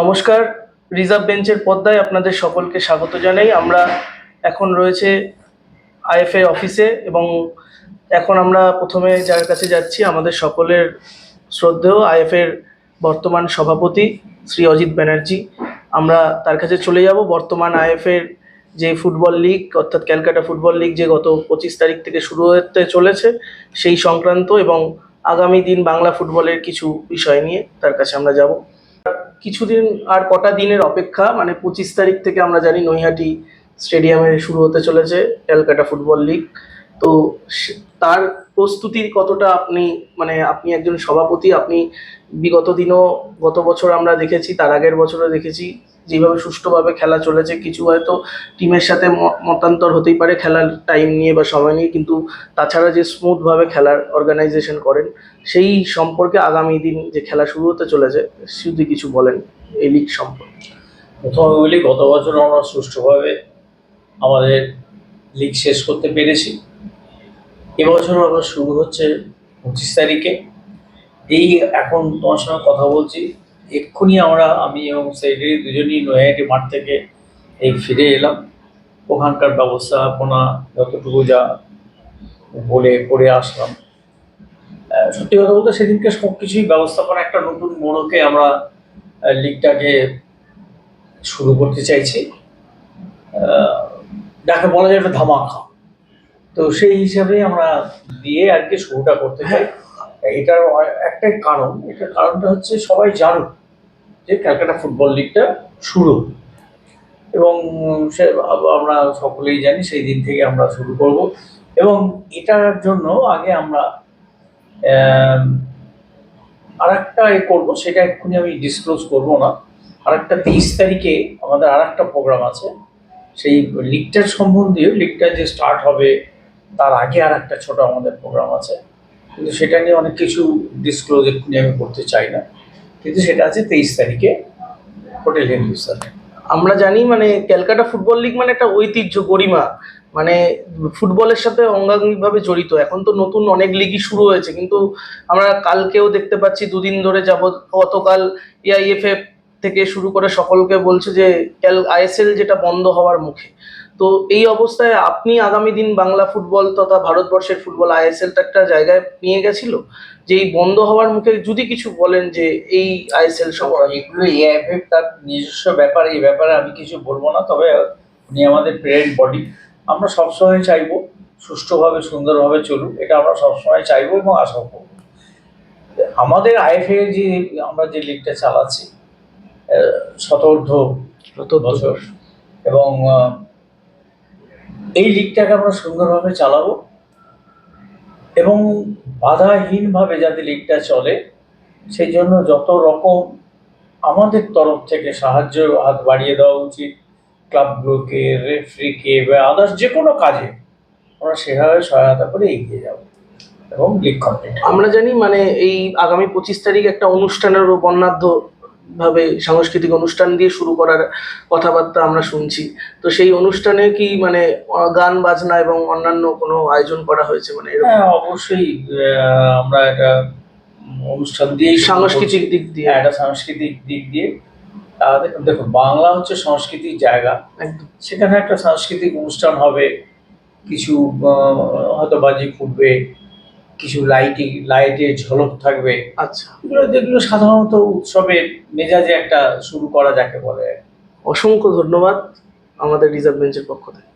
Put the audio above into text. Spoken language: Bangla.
নমস্কার, রিজার্ভ বেঞ্চের পদ্মায় আপনাদের সকলকে স্বাগত জানাই। আমরা এখন রয়েছে আইএফএ অফিসে এবং এখন আমরা প্রথমে যার কাছে যাচ্ছি, আমাদের সকলের শ্রদ্ধেয় আইএফের বর্তমান সভাপতি শ্রী অজিত ব্যানার্জি। আমরা তার কাছে চলে যাব। বর্তমান আইএফের যে ফুটবল লিগ, অর্থাৎ ক্যালকাটা ফুটবল লিগ, যে গত পঁচিশ তারিখ থেকে শুরু হতে চলেছে, সেই সংক্রান্ত এবং আগামী দিন বাংলা ফুটবলের কিছু বিষয় নিয়ে তার কাছে আমরা যাব। কিছুদিন আর কটা দিনের অপেক্ষা মানে পঁচিশ তারিখ থেকে আমরা জানি নৈহাটি স্টেডিয়ামে শুরু হতে চলেছে ক্যালকাটা ফুটবল লিগ। তো তার প্রস্তুতির কতটা আপনি মানে আপনি একজন সভাপতি, আপনি বিগত দিনও গত বছর আমরা দেখেছি, তার আগের বছরও দেখেছি। যেভাবে সুষ্ঠুভাবে খেলা চলেছে, কিছু হয়তো টিমের সাথে মতান্তর হতেই পারে খেলার টাইম নিয়ে বা সময় নিয়ে, কিন্তু তাছাড়া যে স্মুথভাবে খেলার অর্গানাইজেশন করেন, সেই সম্পর্কে আগামী দিন যে খেলা শুরু হতে চলেছে যদি কিছু বলেন এই লিগ সম্পর্কে। প্রথমে বলি, গত বছর আমরা সুষ্ঠুভাবে আমাদের লিগ শেষ করতে পেরেছি। এবছর আবার শুরু হচ্ছে পঁচিশ তারিখে। এই এখন তোমার সঙ্গে কথা বলছি এক্ষুনি আমরা আমি এবং সেক্রেটারি দুজনই নৈহাটি মাঠ থেকে এই ফিরে এলাম। ওখানকার ব্যবস্থাপনা যতটুকু যা বলে করে আসলাম। সত্যি কথা বলতে সেদিনকে সব কিছুই ব্যবস্থাপনা একটা নতুন মোড়কে আমরা লিগটাকে শুরু করতে চাইছি। যাকে বলা যায় একটা ধামাকা। তো সেই হিসাবে আমরা দিয়ে আর কি শুরুটা করতে চাই। এটার একটাই কারণ। এটার কারণটা হচ্ছে সবাই জানুক যে ক্যালকাটা ফুটবল লিগটা শুরু এবং সে আমরা সকলেই জানি সেই দিন থেকে আমরা শুরু করব। এবং এটার জন্য আগে আমরা আর একটা এ করব, সেটা এক্ষুনি আমি ডিসক্লোজ করব না। আর একটা তেইশ তারিখে আমাদের আর একটা প্রোগ্রাম আছে। সেই লিগটার সম্বন্ধীয়, লিগটা যে স্টার্ট হবে, তার আগে আর একটা ছোটো আমাদের প্রোগ্রাম আছে। কিন্তু সেটা নিয়ে অনেক কিছু ডিসক্লোজ এক্ষুনি আমি করতে চাই না। কিন্তু সেটা আছে তেইশ তারিখে হোটেল হিন্দুস্তানে আমরা জানি মানে ক্যালকাটা ফুটবল লিগ মানে একটা ঐতিহ্য, গরিমা। মানে ফুটবলের সাথে অঙ্গাঙ্গিকভাবে জড়িত। এখন তো নতুন অনেক লিগই শুরু হয়েছে, কিন্তু আমরা কালকেও দেখতে পাচ্ছি দুদিন ধরে যাবৎ গতকাল এআইএফএফ থেকে শুরু করে সকলকে বলছে যে আইএসএল যেটা বন্ধ হওয়ার মুখে। তো এই অবস্থায় আপনি আগামী দিন বাংলা ফুটবল তথা ভারতবর্ষের ফুটবল আইএসএলটা একটা জায়গায় নিয়ে গেছিল? যে এই বন্ধ হওয়ার মুখে যদি কিছু বলেন যে এই আইএসএল সম্পর্কে। এগুলো এআইএফএফ তার নিজস্ব ব্যাপার এই ব্যাপারে আমি কিছু বলব না। তবে উনি আমাদের প্রেয়ার বডি আমরা সবসময় চাইব সুষ্ঠুভাবে সুন্দরভাবে চলুক। এটা আমরা সবসময় চাইব এবং আশা করব। আমাদের আইএফএ যে আমরা যে লিগটা চালাচ্ছি শতার্ধ বছর এবং এই লিগটাকে আমরা সুন্দরভাবে চালাবো এবং বাধাহীনভাবে যাতে লিগটা চলে সেই জন্য যত রকম আমাদের তরফ থেকে সাহায্য হাত বাড়িয়ে দেওয়া উচিত, ক্লাবগুলোকে, রেফারিকে বা আদার্স যে কোনো কাজে আমরা সেভাবে সহায়তা করে এগিয়ে যাব এবং লিগ কমপ্লিট আমরা জানি মানে এই আগামী পঁচিশ তারিখ একটা অনুষ্ঠানেরও বর্ণাঢ্য ভাবে সাংস্কৃতিক অনুষ্ঠান দিয়ে শুরু করার কথাবার্তা আমরা শুনছি। তো সেই অনুষ্ঠানে কি মানে গান বাজনা এবং অন্যান্য কোনো আয়োজন করা হয়েছে মানে এরকম? হ্যাঁ অবশ্যই আমরা এটা অনুষ্ঠান দিয়ে সাংস্কৃতিক দিক দিয়ে। হ্যাঁ একটা সাংস্কৃতিক দিক দিয়ে। দেখুন বাংলা হচ্ছে সংস্কৃতির জায়গা। সেখানে একটা সাংস্কৃতিক অনুষ্ঠান হবে। কিছু হয়তো বাজি ফুটবে কিছু লাইটিং লাইটের ঝলক থাকবে। আচ্ছা। এগুলো যেগুলো সাধারণত উৎসবের মেজাজে একটা শুরু করা যাকে বলে। অসংখ্য ধন্যবাদ আমাদের রিজার্ভ বেঞ্চের পক্ষ থেকে।